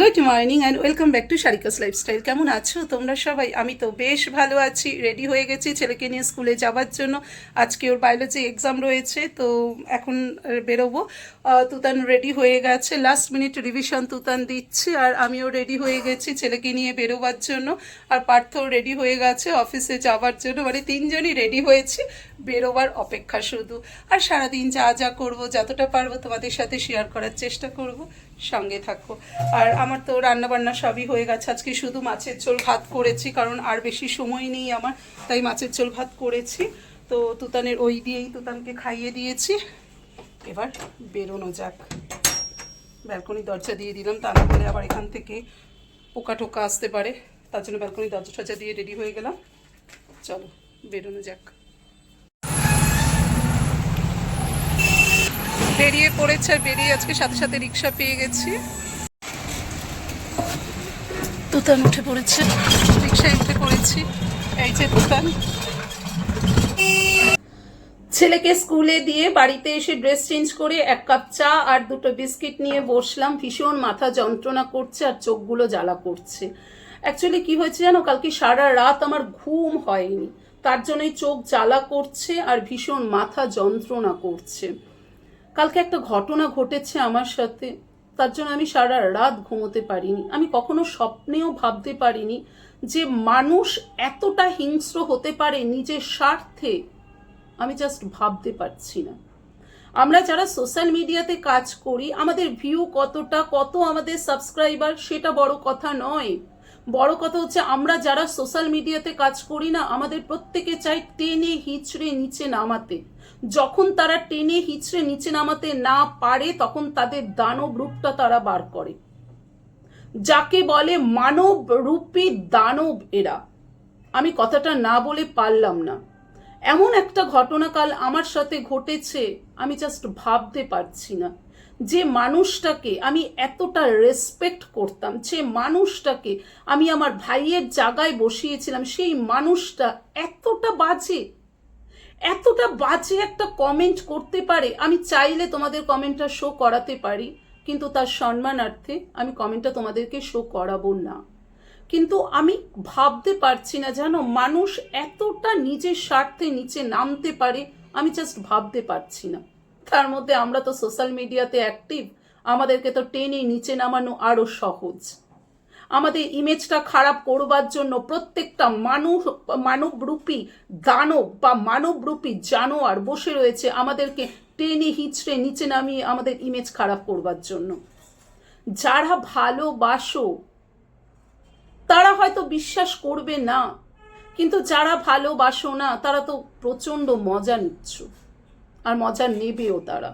Good morning and welcome back to Sharika's lifestyle. কেমন আছো তোমরা সবাই? আমি তো বেশ ভালো আছি, রেডি হয়ে গেছি ছেলেকে নিয়ে স্কুলে যাওয়ার জন্য। আজকে ওর বায়োলজি এক্সাম রয়েছে, তো এখন বেরোবো। তুতান রেডি হয়ে গেছে লাস্ট মিনিট রিভিশন তুতান দিচ্ছে আর আমিও রেডি হয়ে গেছি ছেলেকে নিয়ে বেরোবার জন্য। আর পার্থও রেডি হয়ে গেছে অফিসে যাওয়ার জন্য মানে তিনজনই রেডি হয়েছি, বেরোবার অপেক্ষা শুধু। আর সারাদিন যা যা করব, যতটা পারব তোমাদের সাথে শেয়ার করার চেষ্টা করব। সঙ্গে থাকো। আর আমার তো রান্না বান্না সবই হয়ে গেছে। আজকে শুধু মাছের ঝোল, ভাত করেছি, কারণ আর বেশি সময় নেই আমার, তাই মাছের ঝোল, ভাত করেছি। তো তুতানের ওই দিয়েই তুতানকে খাইয়ে দিয়েছি। এবার বেরোনো যাক। ব্যালকনি দরজা দিয়ে দিলাম, তা না আবার এখান থেকে পোকা টোকা আসতে পারে। তার জন্য ব্যালকনি দরজা টরজা দিয়ে রেডি হয়ে গেলাম। চলো, বেরোনো যাক। বেরিয়ে পড়েছে আর বেরিয়ে আজকে সাথে সাথে রিক্সা পেয়ে গেছি। তুতান উঠে পড়েছে। রিক্সায় উঠে পড়েছি। এই যে তুতান ছেলেকে স্কুলে দিয়ে বাড়িতে এসে ড্রেস চেঞ্জ করে এক কাপ চা আর দুটো বিস্কিট নিয়ে বসলাম। ভীষণ মাথা যন্ত্রণা করছে আর চোখগুলো জ্বালা করছে। অ্যাকচুয়ালি কি হয়েছে জানো? কালকে সারা রাত আমার ঘুম হয়নি। তার জন্যই চোখ জ্বালা করছে আর ভীষণ মাথা যন্ত্রণা করছে। কালকে একটা ঘটনা ঘটেছে আমার সাথে। তার জন্য আমি সারা রাত ঘুমোতে পারিনি। আমি কখনো স্বপ্নেও ভাবতে পারিনি যে মানুষ এতটা হিংস্র হতে পারে নিজের স্বার্থে। আমি জাস্ট ভাবতে পারছি না। আমরা যারা সোশ্যাল মিডিয়াতে কাজ করি, আমাদের ভিউ কতটা, কত আমাদের সাবস্ক্রাইবার সেটা বড় কথা নয়। বড় কথা হচ্ছে আমরা যারা সোশ্যাল মিডিয়াতে কাজ করি না, আমাদের প্রত্যেকে চাই টেনে হিচড়ে নিচে নামাতে। যখন তারা টেনে হিচড়ে নিচে নামাতে না পারে, তখন তাদের দানব রূপটা তারা বার করে। যাকে বলে মানব রূপী দানব এরা। আমি কথাটা না বলে পারলাম না। এমন একটা ঘটনাকাল আমার সাথে ঘটেছে, আমি জাস্ট ভাবতে পারছি না। যে মানুষটাকে আমি এতটা রেসপেক্ট করতাম, যে মানুষটাকে আমি আমার ভাইয়ের জায়গায় বসিয়েছিলাম, সেই মানুষটা এতটা বাজে। এতটা বাজে একটা কমেন্ট করতে পারে, আমি চাইলে তোমাদের কমেন্টটা শো করাতে পারি, কিন্তু তার সম্মানার্থে আমি কমেন্টটা তোমাদেরকে শো করাবো না। কিন্তু আমি ভাবতে পারছি না জানো, মানুষ এতটা নিজের স্বার্থে নিচে নামতে পারে, আমি জাস্ট ভাবতে পারছি না। তার মধ্যে আমরা তো সোশ্যাল মিডিয়াতে অ্যাক্টিভ আমাদেরকে তো টেনে নিচে নামানো আরও সহজ। আমাদের ইমেজটা খারাপ করবার জন্য প্রত্যেকটা মানুষ, মানবরূপী দানব বা মানবরূপী জানোয়ার বসে রয়েছে আমাদেরকে টেনে হিচড়ে নিচে নামিয়ে আমাদের ইমেজ খারাপ করবার জন্য। যারা ভালোবাসো, তারা হয়তো বিশ্বাস করবে না, কিন্তু যারা ভালোবাসো না, তারা তো প্রচণ্ড মজা নিচ্ছ। আর মজা নেবেও তারা।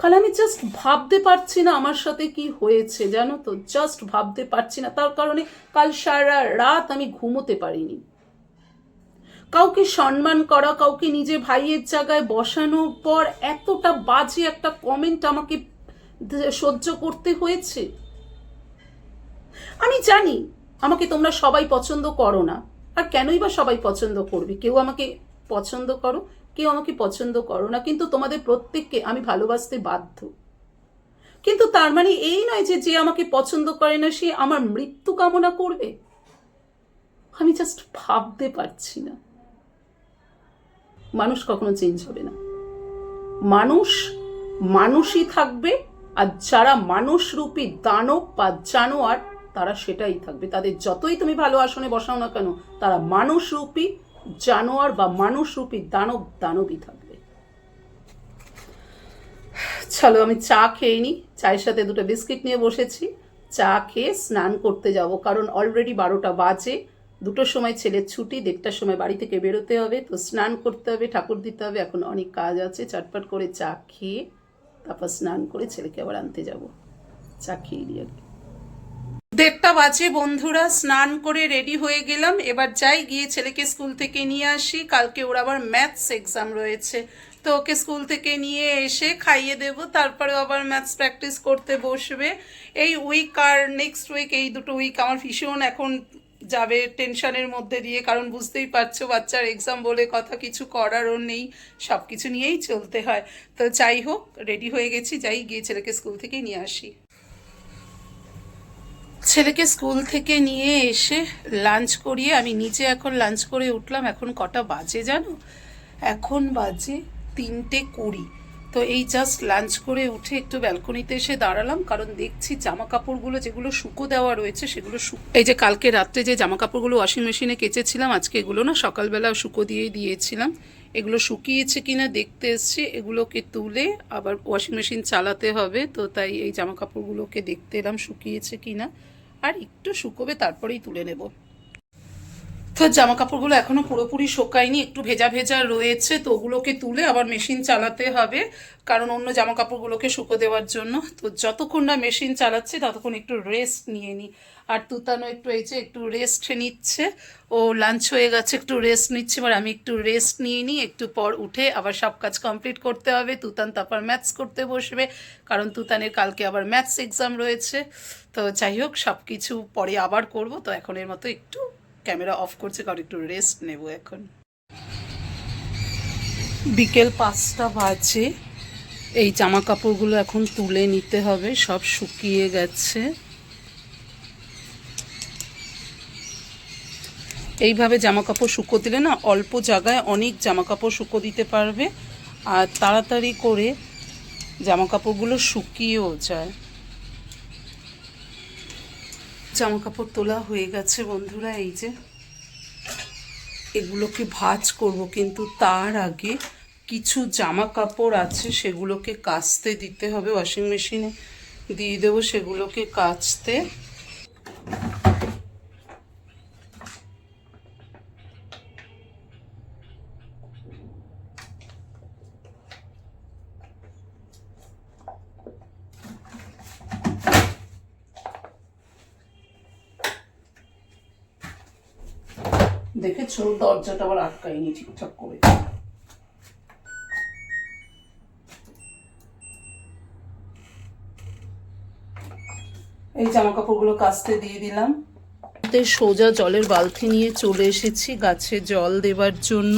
কাল আমি জাস্ট ভাবতে পারছি না আমার সাথে কি হয়েছে, জানো তো? জাস্ট ভাবতে পারছি না। তার কারণে কাল সারা রাত আমি ঘুমোতে পারিনি। কাউকে সম্মান করা, কাউকে নিজে ভাইয়ের জায়গায় বসানোর পর এতটা বাজে একটা কমেন্ট আমাকে সহ্য করতে হয়েছে। আমি জানি আমাকে তোমরা সবাই পছন্দ করো না। আর কেনই বা সবাই পছন্দ করবে? কেউ আমাকে পছন্দ করো? কেউ আমাকে পছন্দ করো না, কিন্তু তোমাদের প্রত্যেককে আমি ভালোবাসতে বাধ্য। কিন্তু তার মানে এই নয় যে যে আমাকে পছন্দ করে না, সে আমার মৃত্যু কামনা করবে। আমি জাস্ট ভাবতে পারছি না। মানুষ কখনো চেঞ্জ হবে না। মানুষ মানুষই থাকবে, আর যারা মানুষরূপী দানব বা জানোয়ার, তারা সেটাই থাকবে। তাদের যতই তুমি ভালো আসনে বসাও না কেন, তারা মানুষরূপী জানোয়ার বা মানুষরূপী দানব দানবই থাকবে। চলো, আমি চা খেয়ে নিই চায়ের সাথে দুটো বিস্কিট নিয়ে বসেছি। চা খেয়ে স্নান করতে যাব, কারণ অলরেডি বারোটা বাজে। দুটোর সময় ছেলের ছুটি, দেড়টার সময় বাড়ি থেকে বেরোতে হবে, তো স্নান করতে হবে, ঠাকুর দিতে হবে, এখন অনেক কাজ আছে। চটপট করে চা খেয়ে তারপর স্নান করে ছেলেকে আবার আনতে যাব। চা খেয়ে নিয়ে। দেড়টা বাজে, বন্ধুরা, স্নান করে রেডি হয়ে গেলাম। এবার যাই, গিয়ে ছেলেকে স্কুল থেকে নিয়ে আসি। কালকে ওর আবার ম্যাথস এক্সাম রয়েছে। তো ওকে স্কুল থেকে নিয়ে এসে খাইয়ে দেব তারপরে আবার ম্যাথস প্র্যাকটিস করতে বসবে। এই উইক আর নেক্সট উইক এই দুটো উইক আমার ভীষণ এখন যাবে টেনশনের মধ্যে দিয়ে, কারণ বুঝতেই পারছ, বাচ্চার এক্সাম বলে কথা কিছু করারও নেই। সব কিছু নিয়েই চলতে হয়। তো যাই হোক রেডি হয়ে গেছি, যাই গিয়ে ছেলেকে স্কুল থেকে নিয়ে আসি। ছেলেকে স্কুল থেকে নিয়ে এসে লাঞ্চ করিয়ে, আমি নিচে এখন লাঞ্চ করে উঠলাম, এখন কটা বাজে জানো? এখন বাজে তিনটে কুড়ি। তো এই জাস্ট লাঞ্চ করে উঠে একটু ব্যালকনিতে এসে দাঁড়ালাম, কারণ দেখছি জামা কাপড়গুলো যেগুলো শুকো দেওয়া রয়েছে, সেগুলো এই যে কালকে রাত্রে যে জামা কাপড়গুলো ওয়াশিং মেশিনে কেচেছিলাম, আজকে এগুলো না সকালবেলা শুকো দিয়ে দিয়েছিলাম। এগুলো শুকিয়েছে কিনা দেখতে এসছি, এগুলোকে তুলে আবার ওয়াশিং মেশিন চালাতে হবে, তো তাই এই জামা কাপড়গুলোকে দেখতে এলাম শুকিয়েছে কিনা। আর একটু শুকোবে তারপরেই তুলে নেব। জামা কাপড়গুলো এখনও পুরোপুরি শোকায়নি, একটু ভেজা ভেজা রয়েছে, তো ওগুলোকে তুলে আবার মেশিন চালাতে হবে, কারণ অন্য জামা কাপড়গুলোকে শুকো দেওয়ার জন্য। তো যতক্ষণ না মেশিন চালাচ্ছে, ততক্ষণ একটু রেস্ট নিয়ে নিই আর তুতানো একটু এই যে একটু রেস্ট নিচ্ছে, ও লাঞ্চ হয়ে গেছে, একটু রেস্ট নিচ্ছে, এবার আমি একটু রেস্ট নিয়ে নিই একটু পর উঠে আবার সব কাজ কমপ্লিট করতে হবে, তুতান তারপর ম্যাথস করতে বসবে, কারণ তুতানের কালকে আবার ম্যাথস এক্সাম রয়েছে। তো যাই হোক সব কিছু পরে আবার করব, তো এখন এর মতো একটু ক্যামেরা অফ করছে, কারণ একটু রেস্ট নেব এখন। বিকেল পাঁচটা বাজে। এই জামা কাপড়গুলো এখন তুলে নিতে হবে, সব শুকিয়ে গেছে। এইভাবে জামা কাপড় শুকো দিলে না, অল্প জায়গায় অনেক জামা কাপড় শুকো দিতে পারবে। আর তাড়াতাড়ি করে জামা কাপড়গুলো শুকিয়েও যায়। জামা কাপড় তোলা হয়ে গেছে বন্ধুরা, এই যে এগুলোকে ভাজ করব, কিন্তু তার আগে কিছু জামা কাপড় আছে, সেগুলোকে কাচতে দিতে হবে ওয়াশিং মেশিনে দিয়ে দেবো, সেগুলোকে কাচতে। দেখেছ? দরজাটা আবার আটকায়নি ঠিকঠাক করে। এই জামা কাপড়গুলো কাচতে দিয়ে দিলাম। সোজা জলের বালতি নিয়ে চলে এসেছি গাছে জল দেবার জন্য।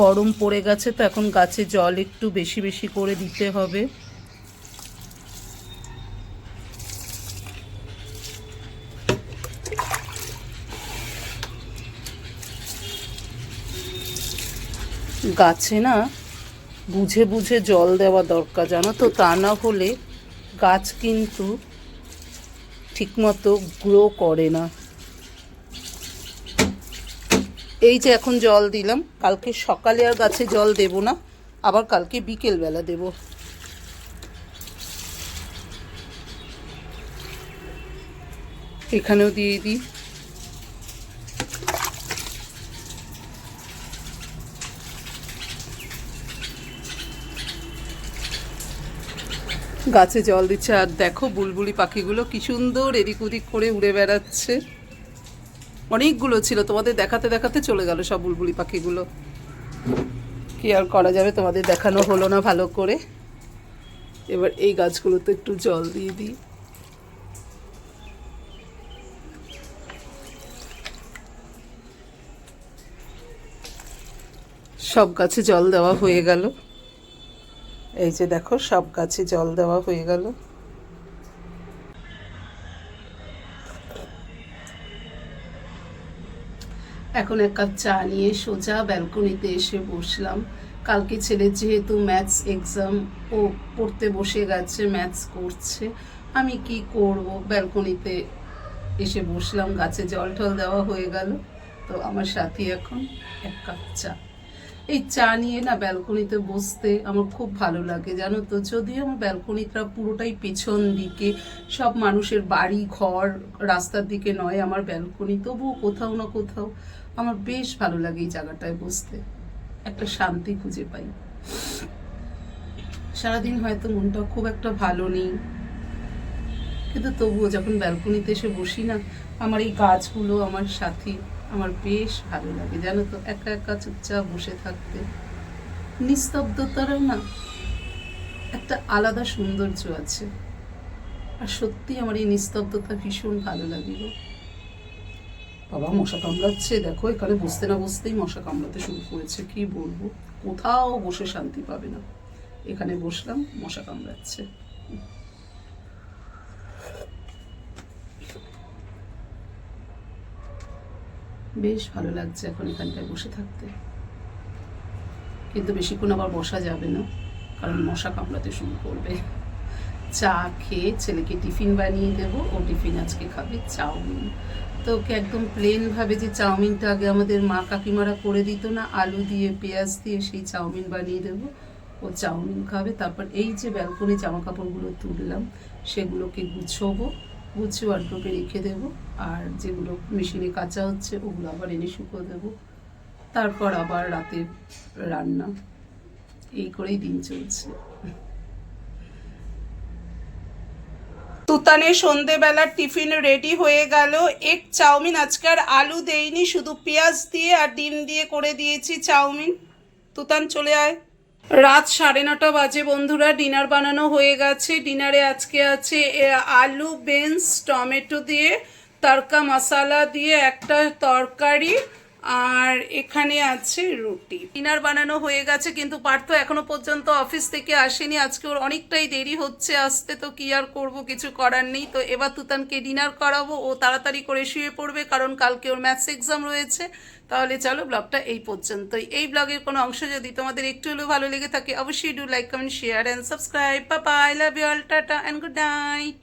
গরম পড়ে গেছে তো এখন গাছে জল একটু বেশি বেশি করে দিতে হবে। গাছে না বুঝে বুঝে জল দেওয়া দরকার, জানো তো? তা না হলে গাছ কিন্তু ঠিকমতো গ্রো করে না। এই যে এখন জল দিলাম, কালকে সকালে আর গাছে জল দেব না, আবার কালকে বিকেলবেলা দেব। এখানেও দিয়ে দিই। গাছে জল দিচ্ছে, আর দেখো বুলবুলি পাখিগুলো কি সুন্দর এদিক ওদিক করে উড়ে বেড়াচ্ছে। অনেকগুলো ছিল, তোমাদের দেখাতে দেখাতে চলে গেল সব বুলবুলি পাখিগুলো। কি আর করা যাবে, তোমাদের দেখানো হলো না ভালো করে। এবার এই গাছগুলোতে একটু জল দিয়ে দিই। সব গাছে জল দেওয়া হয়ে গেল। এই যে দেখো, সব গাছে জল দেওয়া হয়ে গেল। এখন এক কাপ চা নিয়ে সোজা ব্যালকনিতে এসে বসলাম। কালকে ছেলে যেহেতু ম্যাথস এক্সাম, ও পড়তে বসে গেছে, ম্যাথস করছে। আমি কি করব? ব্যালকনিতে এসে বসলাম, গাছে জল টল দেওয়া হয়ে গেল। তো আমার সাথী এখন এক কাপ চা। এই চা নিয়ে না ব্যালকনিতে বসতে আমার খুব ভালো লাগে, জানো তো? যদিও আমার ব্যালকনিটা পুরোটাই পেছন দিকে, সব মানুষের বাড়ি, ঘর রাস্তার দিকে নয় আমার ব্যালকনি, তবুও কোথাও না কোথাও আমার বেশ ভালো লাগে এই জায়গাটায় বসতে। একটা শান্তি খুঁজে পাই। সারাদিন হয়তো মনটা খুব একটা ভালো নেই, কিন্তু তবুও যখন ব্যালকনিতে এসে বসি না, আমার এই গাছগুলো আমার সাথী আমার বেশ ভালো লাগে। জানো তো, একা একা চুপচাপ বসে থাকতে নিস্তব্ধতারও না একটা আলাদা সৌন্দর্য আছে। আর সত্যি আমার এই নিস্তব্ধতা ভীষণ ভালো লাগে গো। বাবা, মশা কামড়াচ্ছে, দেখো, এখানে বসতে না বসতেই মশা কামড়াতে শুরু করেছে, কি বলব? কোথাও বসে শান্তি পাবে না। এখানে বসলাম, মশা কামড়াচ্ছে। বেশ ভালো লাগছে এখন এখানটায় বসে থাকতে। কিন্তু বেশিক্ষণ আবার বসা যাবে না, কারণ মশা কামড়াতে শুরু করবে। চা খেয়ে ছেলেকে টিফিন বানিয়ে দেবো, ও টিফিন আজকে খাবে চাউমিন। তো ওকে একদম প্লেনভাবে যে চাউমিনটা আগে আমাদের মা কাকিমারা করে দিত না, আলু দিয়ে, পেঁয়াজ দিয়ে, সেই চাউমিন বানিয়ে দেবো। ও চাউমিন খাবে, তারপর এই যে ব্যালকনি জামা কাপড়গুলো তুললাম, সেগুলোকে গুছোবো। গুছিয়ে ওয়ার্ড্রোপে রেখে দেবো। আর যেগুলো মেশিনে কাঁচা হচ্ছে, ওগুলো আবার এনে শুকো দেবো। তারপর আবার রাতের রান্না। এই করেই দিন চলছে। তুতানের সন্ধেবেলার টিফিন রেডি হয়ে গেল। এক চাউমিন আজকে আর আলু দেইনি, শুধু পেঁয়াজ দিয়ে আর ডিম দিয়ে করে দিয়েছি চাউমিন। তুতান, চলে আয়। রাত সাড়ে নটা বাজে, বন্ধুরা। ডিনার বানানো হয়ে গেছে। ডিনারে আজকে আছে আলু বেঞ্চ টমেটো দিয়ে, তড়কা মশলা দিয়ে একটা তরকারি। আর এখানে আছে রুটি। ডিনার বানানো হয়ে গেছে, কিন্তু পার্থ এখনও পর্যন্ত অফিস থেকে আসেনি। আজকে ওর অনেকটাই দেরি হচ্ছে, আসতে তো কি আর করব, কিছু করার নেই। তো এবার তুতানকে ডিনার করাবো, ও তাড়াতাড়ি করে শুয়ে পড়বে, কারণ কালকে ওর ম্যাথস এক্সাম রয়েছে। তাহলে চলো ব্লগটা এই পর্যন্তই। এই ব্লগের কোনো অংশ যদি তোমাদের একটু হলেও ভালো লেগে থাকে, অবশ্যই do like comment share and subscribe বা bye love you all tata and good night